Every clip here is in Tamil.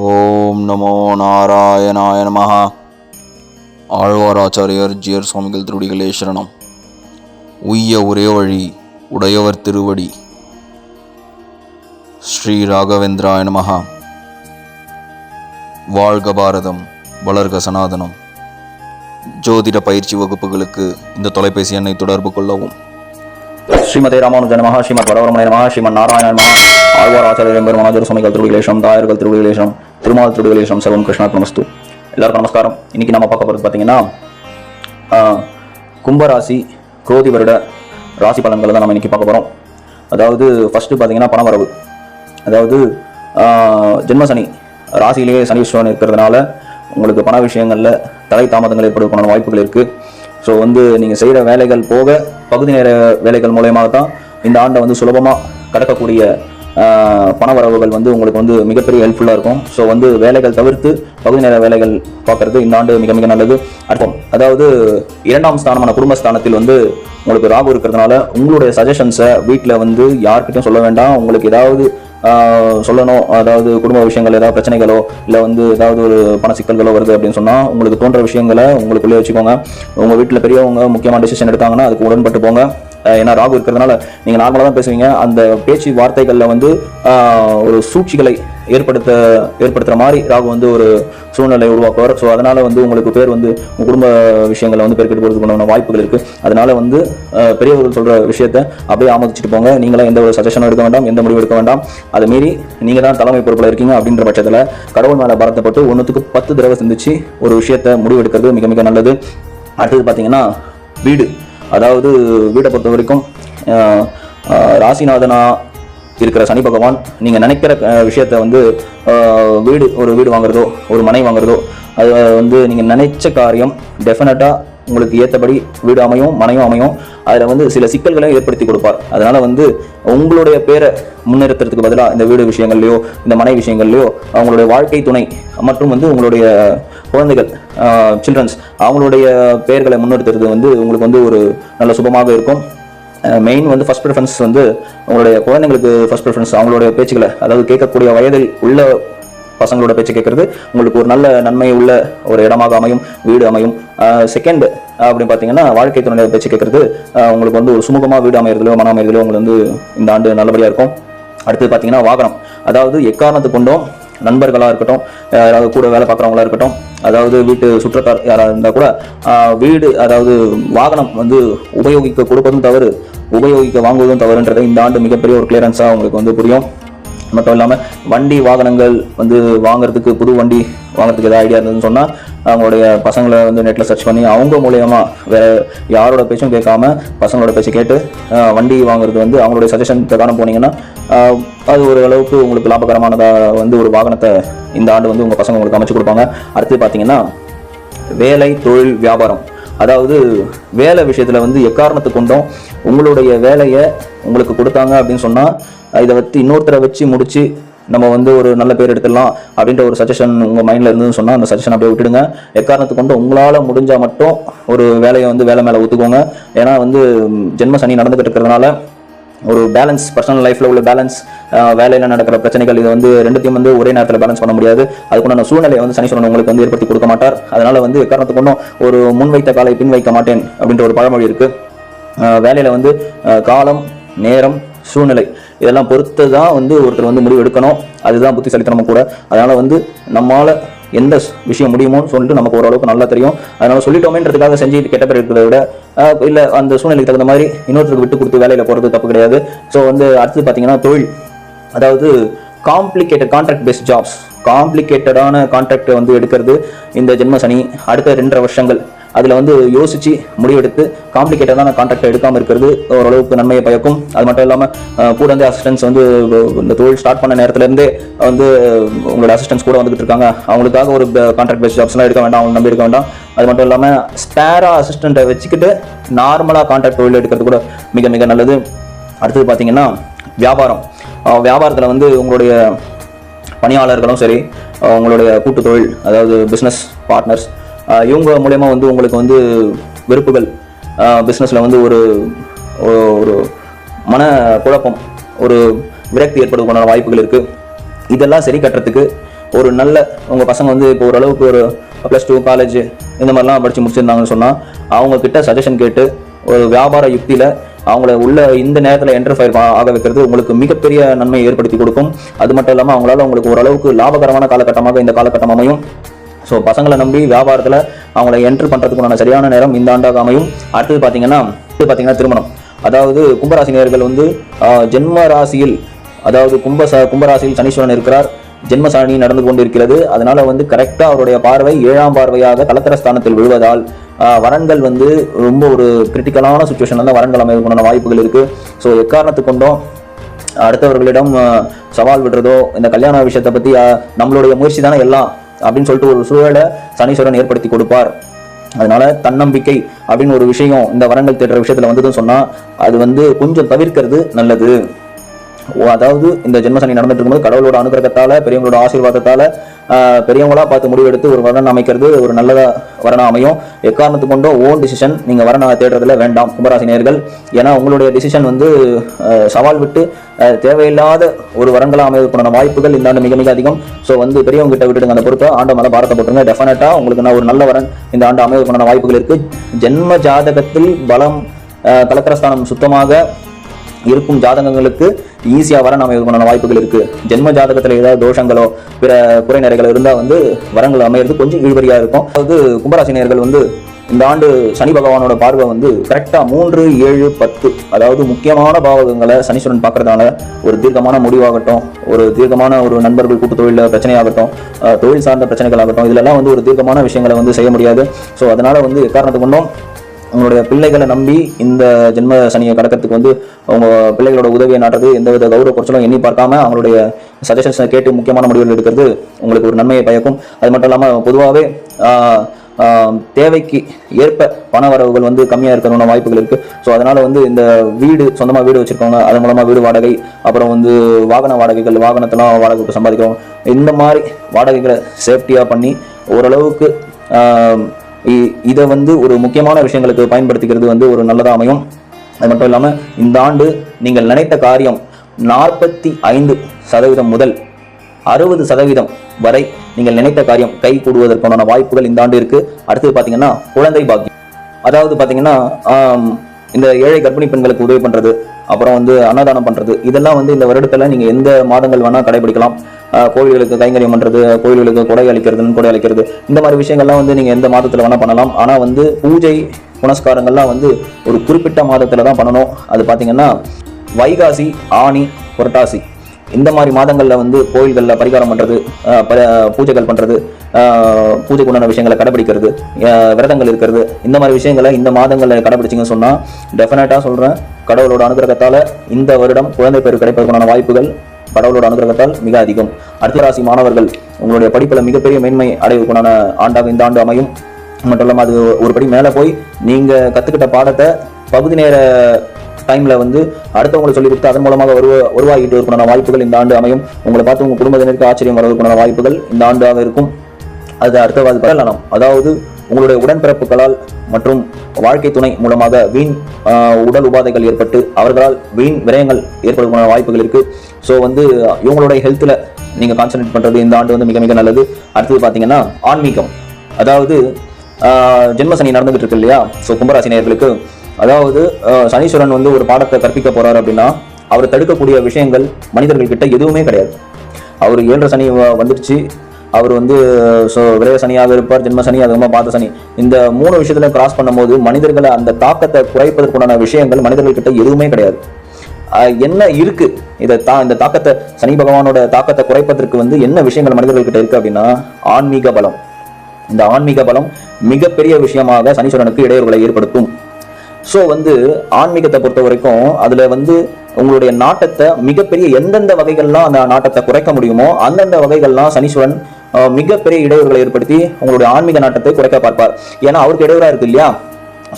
ஓம் நமோ நாராயணாய நமஹா. ஆழ்வாராச்சாரியர் ஜியர் சுவாமிகள் திருவடிகளே சரணம். உய்ய ஒரே வழி உடையவர் திருவடி. ஸ்ரீ ராகவேந்திராய நமஹா. வாழ்க பாரதம் வளர்க சனாதனம். ஜோதிட பயிற்சி வகுப்புகளுக்கு இந்த தொலைபேசி எண்ணை தொடர்பு கொள்ளவும். ஸ்ரீமதே ராமானுஜன் மகா ஸ்ரீமத் வரவரமணி மகா ஸ்ரீமன் நாராயணன் மகா ஆழ்வார் ஆச்சாரியர் மனோஜர் சுமைகள் திருவிகளேஷம் தாயர்கள் திருவிகளேஷம் திருமால் திருவிகளேஷம் செல்வம் கிருஷ்ணா நமஸ்து. எல்லாருக்கும் நமஸ்காரம். இன்னைக்கு நம்ம பார்க்க போகிறது பார்த்தீங்கன்னா ஆஹ், கும்பராசி குரோதி வருட ராசி பலன்களை தான் நம்ம இன்னைக்கு பார்க்க போகிறோம் அதாவது ஃபஸ்ட்டு பார்த்தீங்கன்னா பணவரவு அதாவது ஆஹ், ஜென்மசனி ராசியிலேயே சனி விஸ்வன் இருக்கிறதுனால உங்களுக்கு பண விஷயங்களில் தலை தாமதங்கள் ஏற்படுவதற்கான வாய்ப்புகள் இருக்குது ஸோ வந்து நீங்கள் செய்கிற வேலைகள் போக பகுதி நேர வேலைகள் மூலயமாக தான் இந்த ஆண்டை வந்து சுலபமாக கடக்கக்கூடிய பண வரவுகள் வந்து உங்களுக்கு வந்து மிகப்பெரிய ஹெல்ப்ஃபுல்லாக இருக்கும். ஸோ வந்து வேலைகள் தவிர்த்து பகுதி நேர வேலைகள் பார்க்கறது இந்த ஆண்டு மிக மிக நல்லது. அர்த்தம் அதாவது இரண்டாம் ஸ்தானமான குடும்பஸ்தானத்தில் வந்து உங்களுக்கு ராகு இருக்கிறதுனால உங்களுடைய சஜஷன்ஸை வீட்டில் வந்து யார்கிட்டையும் சொல்ல வேண்டாம். உங்களுக்கு ஏதாவது சொல்லணும். அதாவது குடும்ப விஷயங்கள் ஏதாவது பிரச்சனைகளோ இல்லை வந்து ஏதாவது ஒரு பண சிக்கல்களோ வருது அப்படின்னு சொன்னால் உங்களுக்கு தோன்ற விஷயங்களை உங்களுக்குள்ளே வச்சுக்கோங்க. உங்கள் வீட்டில் பெரியவங்க முக்கியமான டிசிஷன் எடுத்தாங்கன்னா அதுக்கு உடன்பட்டு போங்க. ஏன்னா ராகு இருக்கிறதுனால நீங்கள் நார்மலாக தான் பேசுவீங்க. அந்த பேச்சு வார்த்தைகளில் வந்து ஒரு சூழ்ச்சிகளை ஏற்படுத்த ஏற்படுத்துகிற மாதிரி ராகு வந்து ஒரு சூழ்நிலை உருவாக்குவார். ஸோ அதனால் வந்து உங்களுக்கு பேர் வந்து குடும்ப விஷயங்களை வந்து பெருக்கிட்டு போகிறதுக்குண்டான வாய்ப்புகள் இருக்குது அதனால் வந்து பெரியவர்கள் சொல்கிற விஷயத்தை அப்படியே ஆமோதிச்சுட்டு போங்க. நீங்களாம் எந்த ஒரு சஜஷனும் எடுக்க வேண்டாம் எந்த முடிவு எடுக்க வேண்டாம். அதை மீறி நீங்கள் தான் தலைமை பொறுப்பில் இருக்கீங்க அப்படின்ற பட்சத்தில் கடவுள் மேலே பரத்தப்பட்டு ஒன்றுத்துக்கு பத்து தடவை சிந்திச்சு ஒரு விஷயத்தை முடிவெடுக்கிறது மிக மிக நல்லது. அடுத்தது பார்த்தீங்கன்னா வீடு. அதாவது வீடை பொறுத்த வரைக்கும் ராசிநாதனா இருக்கிற சனி பகவான் நீங்கள் நினைக்கிற விஷயத்த வந்து வீடு ஒரு வீடு வாங்குறதோ ஒரு மனை வாங்குறதோ அது வந்து நீங்கள் நினைச்ச காரியம் டெஃபினட்டாக உங்களுக்கு ஏற்றபடி வீடு அமையும் மனையும் அமையும். அதில் வந்து சில சிக்கல்களையும் ஏற்படுத்தி கொடுப்பார். அதனால் வந்து உங்களுடைய பேரை முன்னிறுத்துறதுக்கு பதிலாக இந்த வீடு விஷயங்கள்லையோ இந்த மனை விஷயங்கள்லையோ அவங்களுடைய வாழ்க்கை துணை மற்றும் வந்து உங்களுடைய குழந்தைகள் சில்ட்ரன்ஸ் அவங்களுடைய பெயர்களை முன்னிறுத்துறது வந்து உங்களுக்கு வந்து ஒரு நல்ல சுபமாக இருக்கும். மெயின் வந்து ஃபர்ஸ்ட் ப்ரிஃபரன்ஸ் வந்து உங்களுடைய குழந்தைங்களுக்கு ஃபர்ஸ்ட் ப்ரிஃபரன்ஸ் அவங்களுடைய பேச்சுக்களை அதாவது கேட்கக்கூடிய வயதில் உள்ள பசங்களோட பேச்சு கேட்கறது உங்களுக்கு ஒரு நல்ல நன்மை உள்ள ஒரு இடமாக அமையும் வீடு அமையும். செகண்ட் அப்படின்னு பார்த்தீங்கன்னா வாழ்க்கை துணையோட பேச்சு கேட்கறது உங்களுக்கு வந்து ஒரு சுமூகமாக வீடு அமையறதுலையோ மன அமையறதுலையோ உங்களுக்கு வந்து இந்த ஆண்டு நல்லபடியாக இருக்கும். அடுத்து பார்த்தீங்கன்னா வாகனம். அதாவது எக்காரணத்து கொண்டும் நண்பர்களாக இருக்கட்டும் யாராவது கூட வேலை பார்க்குறவங்களா இருக்கட்டும் அதாவது வீட்டு சுற்றத்தார் யாராக இருந்தால் கூட வீடு அதாவது வாகனம் வந்து உபயோகிக்க கொடுப்பதும் தவறு. உபயோகிக்க வாங்குவதும் தவறுன்றதை இந்த ஆண்டு மிகப்பெரிய ஒரு கிளியரன்ஸாக அவங்களுக்கு வந்து புரியும். மட்டும் இல்லாமல் வண்டி வாகனங்கள் வந்து வாங்குறதுக்கு புது வண்டி வாங்குறதுக்கு ஏதாவது ஐடியா இருந்ததுன்னு சொன்னால் அவங்களுடைய பசங்களை வந்து நெட்டில் சர்ச் பண்ணி அவங்க மூலயமா வேறு யாரோட பேச்சும் கேட்காம பசங்களோட பேச்சு கேட்டு வண்டி வாங்குறது வந்து அவங்களுடைய சஜஷன் பிரகாரம் போனீங்கன்னா அது ஒரு அளவுக்கு உங்களுக்கு லாபகரமானதாக வந்து ஒரு வாகனத்தை இந்த ஆண்டு வந்து உங்கள் பசங்க உங்களுக்கு அமைச்சு கொடுப்பாங்க. அடுத்து பார்த்தீங்கன்னா வேலை தொழில் வியாபாரம். அதாவது வேலை விஷயத்தில் வந்து எக்காரணத்தை கொண்டும் உங்களுடைய வேலையை உங்களுக்கு கொடுத்தாங்க அப்படின்னு சொன்னால் இதை வச்சு இன்னொருத்தரை வச்சு முடித்து நம்ம வந்து ஒரு நல்ல பேர் எடுத்துடலாம் அப்படின்ற ஒரு சஜஷன் உங்கள் மைண்டில் இருந்ததுன்னு சொன்னால் அந்த சஜஷன் அப்படியே விட்டுடுங்க. எக்காரணத்து கொண்டு உங்களால் முடிஞ்சால் மட்டும் ஒரு வேலையை வந்து வேலை மேலே ஒத்துக்கோங்க ஏன்னா வந்து ஜென்ம சனி நடந்துகிட்டு இருக்கிறதுனால ஒரு பேலன்ஸ் பர்சனல் லைஃப்பில் உள்ள பேலன்ஸ் வேலையில் நடக்கிற பிரச்சனைகள் இது வந்து ரெண்டுத்தையும் வந்து ஒரே நேரத்தில் பேலன்ஸ் பண்ண முடியாது. அதுக்குண்டான சூழ்நிலையை வந்து சனீஸ்வரன் உங்களுக்கு வந்து ஏற்படுத்தி கொடுக்க மாட்டார். அதனால் வந்து எக்காரணத்துக்கு ஒரு முன் வைத்த காலை பின் வைக்க மாட்டேன் அப்படின்ற ஒரு பழமொழி இருக்குது வேலையில் வந்து காலம் நேரம் சூழ்நிலை இதெல்லாம் பொறுத்து தான் வந்து ஒருத்தர் வந்து முடிவு எடுக்கணும். அதுதான் புத்திசாலித்தனமும் கூட. அதனால் வந்து நம்மளால் எந்த விஷயம் முடியுமோன்னு சொல்லிட்டு நமக்கு ஓரளவுக்கு நல்லா தெரியும். அதனால சொல்லிட்டோமேன்றதுக்காக செஞ்சு கெட்ட பேர் இருக்கிறத விட இல்லை அந்த சூழ்நிலைக்கு தகுந்த மாதிரி இன்னொருத்தருக்கு விட்டு கொடுத்து வேலையில் போகிறது தப்பு கிடையாது. ஸோ வந்து அடுத்து பார்த்தீங்கன்னா தொழில். அதாவது காம்ப்ளிகேட்டட் கான்ட்ராக்ட் பேஸ்ட் ஜாப்ஸ் காம்ப்ளிகேட்டடான கான்ட்ராக்ட் வந்து எடுக்கிறது இந்த ஜென்ம சனி அடுத்த ரெண்டரை வருஷங்கள். அதில் வந்து யோசித்து முடிவெடுத்து காம்ப்ளிகேட்டடான கான்ட்ராக்டை எடுக்காமல் இருக்கிறது ஓரளவுக்கு நன்மையை பயக்கும். அது மட்டும் இல்லாமல் கூட வந்து அசிஸ்டன்ஸ் வந்து இந்த தொழில் ஸ்டார்ட் பண்ண நேரத்துலேருந்தே வந்து உங்களோட அசிஸ்டன்ஸ் கூட வந்துகிட்டு இருக்காங்க. அவங்களுக்காக ஒரு கான்ட்ராக்ட் பேஸ்ட் ஜாப்ஸ்லாம் எடுக்க வேண்டாம் அவங்க நம்பி இருக்க வேண்டாம். அது மட்டும் இல்லாமல் ஸ்பேரா அசிஸ்டண்ட்டை வச்சுக்கிட்டு நார்மலாக கான்ட்ராக்ட் தொழில் எடுக்கிறது கூட மிக மிக நல்லது. அடுத்தது பார்த்தீங்கன்னா வியாபாரம். வியாபாரத்தில் வந்து உங்களுடைய பணியாளர்களும் சரி உங்களுடைய கூட்டு தொழில் அதாவது பிஸ்னஸ் பார்ட்னர்ஸ் இவங்க மூலயமா வந்து உங்களுக்கு வந்து வெறுப்புகள் பிஸ்னஸில் வந்து ஒரு ஒரு- மன குழப்பம் ஒரு விரக்தி ஏற்படுவதற்கான வாய்ப்புகள் இருக்குது இதெல்லாம் சரி கட்டுறதுக்கு ஒரு நல்ல உங்கள் பசங்க வந்து இப்போ ஓரளவுக்கு ஒரு ப்ளஸ் டூ காலேஜ் இந்த மாதிரிலாம் படித்து முடிச்சிருந்தாங்கன்னு சொன்னால் அவங்கக்கிட்ட சஜஷன் கேட்டு ஒரு வியாபார யுக்தியில் அவங்கள உள்ள இந்த நேரத்தில் என்டர்ஃபயர் ஆக வைக்கிறது உங்களுக்கு மிகப்பெரிய நன்மை ஏற்படுத்தி கொடுக்கும். அது மட்டும் இல்லாமல் அவங்களால உங்களுக்கு ஓரளவுக்கு லாபகரமான காலகட்டமாக இந்த காலகட்டம் அமையும். ஸோ பசங்களை நம்பி வியாபாரத்தில் அவங்கள என்ட்ரு பண்ணுறதுக்குண்டான சரியான நேரம் இந்த ஆண்டாக அமையும். அடுத்தது பார்த்தீங்கன்னா அடுத்து பார்த்தீங்கன்னா திருமணம். அதாவது கும்பராசி நேயர்கள் வந்து ஆஹ், ஜென்ம ராசியில் அதாவது கும்ப ச கும்பராசியில் சனீஸ்வரன் இருக்கிறார். ஜென்ம நடந்து கொண்டிருக்கிறது. அதனால வந்து கரெக்டாக அவருடைய பார்வை ஏழாம் பார்வையாக கலத்தர ஸ்தானத்தில் விழுவதால் வரன்கள் வந்து ரொம்ப ஒரு கிரிட்டிக்கலான சுச்சுவேஷன்ல தான் வரன்கள் அமைவதற்கான வாய்ப்புகள் இருக்கு. ஸோ எக்காரணத்து கொண்டும் அடுத்தவர்களிடம் சவால் விடுறதோ இந்த கல்யாண விஷயத்தை பற்றி நம்மளுடைய முயற்சி தானே எல்லாம். அப்படின்னு சொல்லிட்டு ஒரு சூழலை சனீஸ்வரன் ஏற்படுத்தி கொடுப்பார். அதனால தன்னம்பிக்கை அப்படின்னு ஒரு விஷயம் இந்த வரங்கள் தேடுற விஷயத்துல வந்ததுன்னு சொன்னா அது வந்து கொஞ்சம் தவிர்க்கிறது நல்லது. அதாவது இந்த ஜென்மசனி நடந்துட்டு இருக்கும்போது கடவுளோட அனுகிரகத்தால பெரியவங்களோட ஆசீர்வாதத்தால பெரியவங்களா பார்த்து முடிவெடுத்து ஒரு வரன் அமைக்கிறது ஒரு நல்லதா வரனா அமையும். எக்காரணத்து கொண்டோ ஓன் டிசிஷன் நீங்க வரனை தேடுறதுல வேண்டாம் கும்பராசினியர்கள். ஏன்னா உங்களுடைய டிசிஷன் வந்து சவால் விட்டு தேவையில்லாத ஒரு வரங்களாக அமைவதற்கான வாய்ப்புகள் இந்த ஆண்டு மிக மிக அதிகம். ஸோ வந்து பெரியவங்க கிட்ட விட்டுடுங்க அந்த பொறுப்பை. ஆண்டு மேலே பாரத்தை போட்டுருங்க. டெஃபினட்டாக உங்களுக்கு நான் ஒரு நல்ல வரன் இந்த ஆண்டு அமைவதற்கான வாய்ப்புகள் இருக்குது ஜென்ம ஜாதகத்தில் பலம் கலக்கரஸ்தானம் சுத்தமாக இருக்கும் ஜாதகங்களுக்கு ஈஸியாக வர நம்ம இதுக்கான வாய்ப்புகள் இருக்குது ஜென்ம ஜாதகத்தில் ஏதாவது தோஷங்களோ பிற குறைநிறைகளோ இருந்தால் வந்து வரங்கள் அமையிறது கொஞ்சம் இழுபறியாக இருக்கும். அதாவது கும்பராசினியர்கள் வந்து இந்த ஆண்டு சனி பகவானோட பார்வை வந்து கரெக்டாக மூன்று ஏழு பத்து. அதாவது முக்கியமான பாவகங்களை சனீஸ்வரன் பார்க்கறதுனால ஒரு தீர்க்கமான முடிவாகட்டும் ஒரு தீர்க்கமான ஒரு நண்பர்கள் கூட்டு தொழிலில் பிரச்சனையாகட்டும் தொழில் சார்ந்த பிரச்சனைகள் ஆகட்டும் இதிலெல்லாம் வந்து ஒரு தீர்க்கமான விஷயங்களை வந்து செய்ய முடியாது. ஸோ அதனால் வந்து எக்காரணத்து கொண்டும்? உங்களுடைய பிள்ளைகளை நம்பி இந்த ஜென்ம சனியை கடக்கிறதுக்கு வந்து அவங்க பிள்ளைகளோட உதவியை நாட்டுறது எந்தவித கௌரவ குறைச்சலும் எண்ணி பார்க்காம அவங்களுடைய சஜஷன்ஸை கேட்டு முக்கியமான முடிவுகள் எடுக்கிறது உங்களுக்கு ஒரு நன்மையை பயக்கும். அது மட்டும் இல்லாமல் பொதுவாகவே தேவைக்கு ஏற்ப பண வரவுகள் வந்து கம்மியாக இருக்கிற வாய்ப்புகள் இருக்குது ஸோ அதனால் வந்து இந்த வீடு சொந்தமாக வீடு வச்சுருக்கவங்க அது மூலமாக வீடு வாடகை அப்புறம் வந்து வாகன வாடகைகள் வாகனத்தெல்லாம் வாடகை விட்டு சம்பாதிக்கிறோம் இந்த மாதிரி வாடகைகளை சேஃப்டியாக பண்ணி ஓரளவுக்கு இதை வந்து ஒரு முக்கியமான விஷயங்களுக்கு பயன்படுத்திக்கிறது வந்து ஒரு நல்லதாமையும் அது மட்டும் இல்லாமல் இந்த ஆண்டு நீங்கள் நினைத்த காரியம் நாற்பத்தி ஐந்து சதவீதம் முதல் அறுபது சதவீதம் வரை நீங்கள் நினைத்த காரியம் கை கூடுவதற்கான வாய்ப்புகள் இந்த ஆண்டு இருக்கு. அடுத்தது பார்த்தீங்கன்னா குழந்தை பாக்கியம். அதாவது பார்த்தீங்கன்னா இந்த ஏழை கர்ப்பிணி பெண்களுக்கு உதவி பண்றது அப்புறம் வந்து அன்னதானம் பண்றது. இதெல்லாம் வந்து இந்த வருடத்துல நீங்க எந்த மாதங்கள் வேணால் கடைபிடிக்கலாம். ஆஹ், கோயில்களுக்கு கைங்கரியம் பண்றது கோயில்களுக்கு கொடை அளிக்கிறதுன்னு கொடை அளிக்கிறது. இந்த மாதிரி விஷயங்கள்லாம் வந்து நீங்க எந்த மாதத்தில் வேணா பண்ணலாம். ஆனால் வந்து பூஜை புனஸ்காரங்கள்லாம் வந்து ஒரு குறிப்பிட்ட மாதத்துல தான் பண்ணணும். அது பார்த்தீங்கன்னா வைகாசி ஆனி புரட்டாசி. இந்த மாதிரி மாதங்களில் வந்து கோயில்களில் பரிகாரம் பண்ணுறது பூஜைகள் பண்ணுறது பூஜைக்கு உண்டான விஷயங்களை கடைபிடிக்கிறது விரதங்கள் இருக்கிறது. இந்த மாதிரி விஷயங்களை இந்த மாதங்களில் கடைபிடிச்சிங்கன்னு சொன்னால் டெஃபினட்டாக சொல்கிறேன் கடவுளோட அனுகிரகத்தால் இந்த வருடம் குழந்தை பேர் கிடைப்பதற்கான வாய்ப்புகள் கடவுளோட அனுகிரகத்தால் மிக அதிகம். அடுத்த ராசி மாணவர்கள் உங்களுடைய படிப்பில் மிகப்பெரிய மேன்மை அடைவதற்கான ஆண்டாக இந்த ஆண்டு அமையும். மட்டும் இல்லாமல் அது ஒரு படி மேலே போய் நீங்கள் கற்றுக்கிட்ட பாடத்தை பகுதி நேர டைம்ல வந்து அடுத்தவங்களுக்கு சொல்லி கொடுத்து அதன் மூலமாக வருவ உருவாகிட்டு இருக்கிற வாய்ப்புகள் இந்த ஆண்டு அமையும். உங்களை பார்த்து உங்க குடும்பத்தினருக்கு ஆச்சரியம் வரதுக்கான வாய்ப்புகள் இந்த ஆண்டாக இருக்கும். அது அடுத்தவாது பரலாம் அதாவது உங்களுடைய உடன்பிறப்புகளால் மற்றும் வாழ்க்கை துணை மூலமாக வீண் உடல் உபாதைகள் ஏற்பட்டு அவர்களால் வீண் விரயங்கள் ஏற்படுவதற்கான வாய்ப்புகள் இருக்குது ஸோ வந்து இவங்களுடைய ஹெல்த்தில் நீங்கள் கான்சென்ட்ரேட் பண்ணுறது இந்த ஆண்டு வந்து மிக மிக நல்லது. அடுத்தது பார்த்தீங்கன்னா ஆன்மீகம். அதாவது ஜென்மசனி ஜென்ம சனி நடந்துகிட்டு இருக்கு இல்லையா? ஸோ கும்பராசி நேர்களுக்கு அதாவது சனீஸ்வரன் வந்து ஒரு பாடத்தை கற்பிக்க போகிறார் அப்படின்னா அவர் தடுக்கக்கூடிய விஷயங்கள் மனிதர்கள்கிட்ட எதுவுமே கிடையாது. அவர் ஏழரை சனி வந்துடுச்சு அவர் வந்து ஸோ விரைய சனியாக இருப்பார் ஜென்ம சனி அதுக்கப்புறமா பார்த்த சனி. இந்த மூணு விஷயத்திலையும் கிராஸ் பண்ணும்போது மனிதர்களை அந்த தாக்கத்தை குறைப்பதற்குண்டான விஷயங்கள் மனிதர்கள்கிட்ட எதுவுமே கிடையாது. என்ன இருக்கு? இதை தா இந்த தாக்கத்தை சனி பகவானோட தாக்கத்தை குறைப்பதற்கு வந்து என்ன விஷயங்கள் மனிதர்கள்கிட்ட இருக்கு அப்படின்னா ஆன்மீக பலம். இந்த ஆன்மீக பலம் மிகப்பெரிய விஷயமாக சனீஸ்வரனுக்கு இடையூறுகளை ஏற்படுத்தும். ஸோ வந்து ஆன்மீகத்தை பொறுத்த வரைக்கும் அதில் வந்து உங்களுடைய நாட்டத்தை மிகப்பெரிய எந்தெந்த வகைகள்லாம் அந்த நாட்டத்தை குறைக்க முடியுமோ அந்தந்த வகைகள்லாம் சனீஸ்வரன் மிகப்பெரிய இடையூறுகளை ஏற்படுத்தி உங்களுடைய ஆன்மீக நாட்டத்தை குறைக்க பார்ப்பார். ஏன்னா அவருக்கு இடையூறா இருக்கு இல்லையா?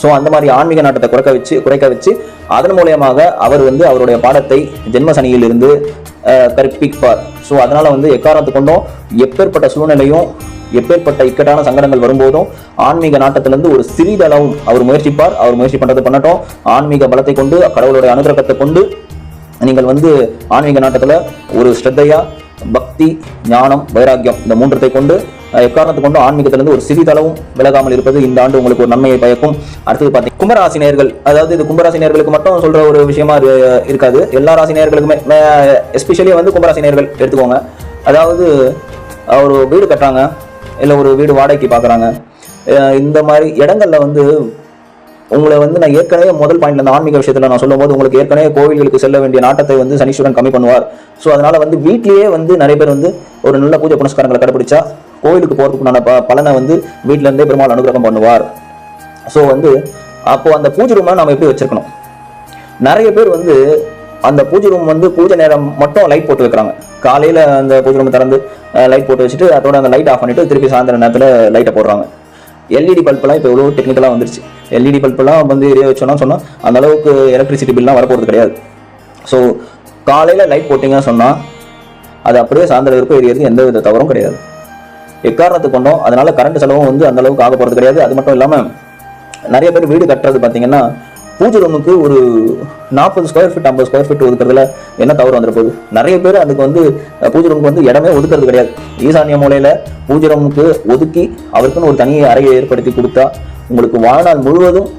ஸோ அந்த மாதிரி ஆன்மீக நாட்டத்தை குறைக்க வச்சு குறைக்க வச்சு அதன் மூலியமாக அவர் வந்து அவருடைய பாடத்தை ஜென்ம சனியிலிருந்து கற்பிப்பார். ஸோ அதனால் வந்து எக்காரணத்து கொண்டும் எப்பேற்பட்ட சூழ்நிலையும் எப்பேற்பட்ட இக்கட்டான சங்கடங்கள் வரும்போதும் ஆன்மீக நாட்டத்திலிருந்து ஒரு சிறிதளவும் அவர் முயற்சிப்பார். அவர் முயற்சி பண்ணுறது பண்ணட்டும். ஆன்மீக பலத்தை கொண்டு கடவுளுடைய அனுகிரகத்தை கொண்டு நீங்கள் வந்து ஆன்மீக நாட்டத்தில் ஒரு ஸ்ரத்தையாக பக்தி ஞானம் வைராக்கியம் இந்த மூன்றத்தை கொண்டு எக்காரணத்தை கொண்டு ஆன்மீகத்திலிருந்து ஒரு சிறிதளவும் விலகாமல் இருப்பது இந்த ஆண்டு உங்களுக்கு ஒரு நன்மையை பயக்கும். அடுத்தது பார்த்தீங்க கும்பராசினியர்கள் அதாவது இது கும்பராசினியர்களுக்கு மட்டும் சொல்ற ஒரு விஷயமா இருக்காது. எல்லா ராசினியர்களுக்குமே எஸ்பெஷலி வந்து கும்பராசினியர்கள் எடுத்துக்கோங்க. அதாவது ஒரு வீடு கட்டுறாங்க இல்லை ஒரு வீடு வாடகைக்கு பார்க்குறாங்க இந்த மாதிரி இடங்களில் வந்து உங்களை வந்து நான் ஏற்கனவே முதல் பாயிண்ட்ல அந்த ஆன்மீக விஷயத்துல நான் சொல்லும்போது உங்களுக்கு ஏற்கனவே கோவில்களுக்கு செல்ல வேண்டிய நாட்டத்தை வந்து சனீஸ்வரன் கம்மி பண்ணுவார். ஸோ அதனால வந்து வீட்லயே வந்து நிறைய பேர் வந்து ஒரு நல்ல பூஜை புனஸ்காரங்களை கடைபிடிச்சா கோவிலுக்கு போறதுக்குண்டான ப பலனை வந்து வீட்ல இருந்தே பெருமாள் அனுகிரகம் பண்ணுவார். ஸோ வந்து அப்போ அந்த பூஜை ரூமை நம்ம எப்படி வச்சிருக்கணும்? நிறைய பேர் வந்து அந்த பூஜை ரூம் வந்து பூஜை நேரம் மட்டும் லைட் போட்டு வைக்கிறாங்க. காலையில அந்த பூஜை ரூம் திறந்து லைட் போட்டு வச்சுட்டு அதோட அந்த லைட் ஆஃப் பண்ணிட்டு திருப்பி சாயந்தரம் நேரத்தில் லைட்டை போடுறாங்க. எல்இடி பல்பெல்லாம் இப்போ எவ்வளோ டெக்னிக்கலாக வந்துருச்சு. எல்இடி பல்பெல்லாம் வந்து எரிய வச்சோன்னா சொன்னால் அந்த அளவுக்கு எலக்ட்ரிசிட்டி பில்லாம் வரப்போகிறது கிடையாது. ஸோ காலையில் லைட் போட்டிங்கன்னு சொன்னால் அது அப்படியே சாயந்தரம் வரைக்கும் எரியறது எந்த வித தவறும் கிடையாது. எக்காரணத்துக்கு கொண்டோம்? அதனால கரண்ட் செலவும் வந்து அந்த அளவுக்கு ஆக போகிறது கிடையாது. அது மட்டும் இல்லாமல் நிறைய பேர் வீடு கட்டுறது பார்த்தீங்கன்னா பூஜை ரூமுக்கு ஒரு நாற்பது ஸ்கொயர் ஃபீட் ஐம்பது ஸ்கொயர் ஃபீட் ஒதுக்குறதுல என்ன தவறு வந்துட போகுது? நிறைய பேர் அதுக்கு வந்து பூஜை ரூமுக்கு வந்து இடமே ஒதுக்குறது கிடையாது. ஈசானிய மூலையில பூஜை ரூமுக்கு ஒதுக்கி அவருக்குன்னு ஒரு தனி அறையை ஏற்படுத்தி கொடுத்தா உங்களுக்கு வாழ்நாள் முழுவதும்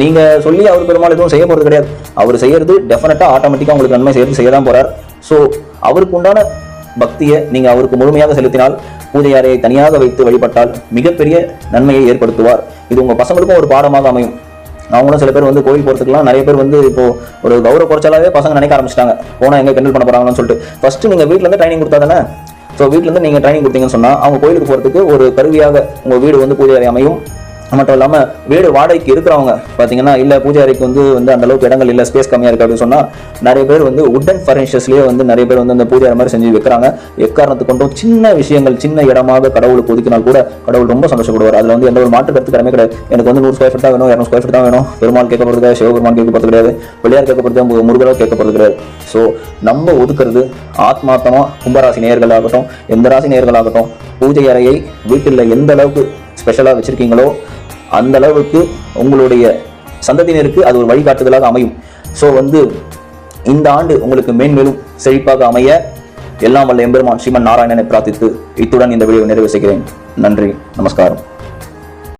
நீங்க சொல்லி அவர் பெருமாள் எதுவும் செய்ய போறது கிடையாது. அவர் செய்யறது டெஃபினட்டாக ஆட்டோமேட்டிக்கா உங்களுக்கு நன்மை செய்யறது செய்ய தான் போகிறார் ஸோ அவருக்கு உண்டான பக்தியை நீங்க அவருக்கு முழுமையாக செலுத்தினால் பூஜை அறையை தனியாக வைத்து வழிபட்டால் மிகப்பெரிய நன்மையை ஏற்படுத்துவார். இது உங்க பசங்களுக்கும் ஒரு பாடமாக அமையும். அவங்களும் சில பேர் வந்து கோயில் போகிறதுக்குலாம் நிறைய பேர் வந்து இப்போ ஒரு கௌரவ குறைச்சலாவே பசங்க நினைக்க ஆரம்பிச்சிட்டாங்க. போனா எங்கே கிண்டல் பண்ண போறாங்கன்னு சொல்லிட்டு. ஃபஸ்ட்டு நீங்க வீட்டிலேருந்து இருந்து ட்ரைனிங் கொடுத்தா தானே? ஸோ வீட்ல இருந்து நீங்க ட்ரைனிங் கொடுத்தீங்கன்னு சொன்னா அவங்க கோயிலுக்கு போறதுக்கு ஒரு கருவியாக உங்க வீடு வந்து பூஜை அமையும். மட்டும் இல்லாமல் வீடு வாடகைக்கு இருக்கிறவங்க பார்த்தீங்கன்னா இல்லை பூஜை அறைக்கு வந்து வந்து அந்த அளவுக்கு இடங்கள் இல்லை ஸ்பேஸ் கம்மியாக இருக்குது அப்படின்னு சொன்னால் நிறைய பேர் வந்து உட்டன் ஃபர்னிச்சர்ஸ்லயே வந்து நிறைய பேர் வந்து அந்த பூஜை அறை மாதிரி செஞ்சு வைக்கிறாங்க. எக்காரணத்துக்கு கொண்டும் சின்ன விஷயங்கள் சின்ன இடமாக கடவுளுக்கு ஒதுக்கினால் கூட கடவுள் ரொம்ப சந்தோஷப்படுவார். அதில் வந்து எந்த ஒரு மாற்று கருத்து கடமை கிடையாது. எனக்கு வந்து நூறு ஸ்கொயர் ஃபீட் தான் வேணும் இரநூறு ஸ்கொயர் ஃபீட் தான் வேணும். பெருமாள் கேட்க போறது கிடையாது சிவபெருமான் கேட்க போறது கிடையாது பிள்ளையார் கேட்க போறது முருகரோ கேட்க கிடையாது. ஸோ நம்ம ஒதுக்குறது ஆத்மார்த்தமாக கும்பராசி நேயர்களாகட்டும் எந்த ராசி நேயர்களாகட்டும் பூஜை அறையை வீட்டில் எந்த அளவுக்கு ஸ்பெஷலாக வச்சுருக்கீங்களோ அந்த அளவுக்கு உங்களுடைய சந்ததியினருக்கு அது ஒரு வழிகாட்டுதலாக அமையும். ஸோ வந்து இந்த ஆண்டு உங்களுக்கு மேன்மேலும் செழிப்பாக அமைய எல்லாம் வல்ல எம்பெருமான் ஸ்ரீமன் நாராயணனை பிரார்த்தித்து இத்துடன் இந்த வீடியோ நிறைவு செய்கிறேன். நன்றி நமஸ்காரம்.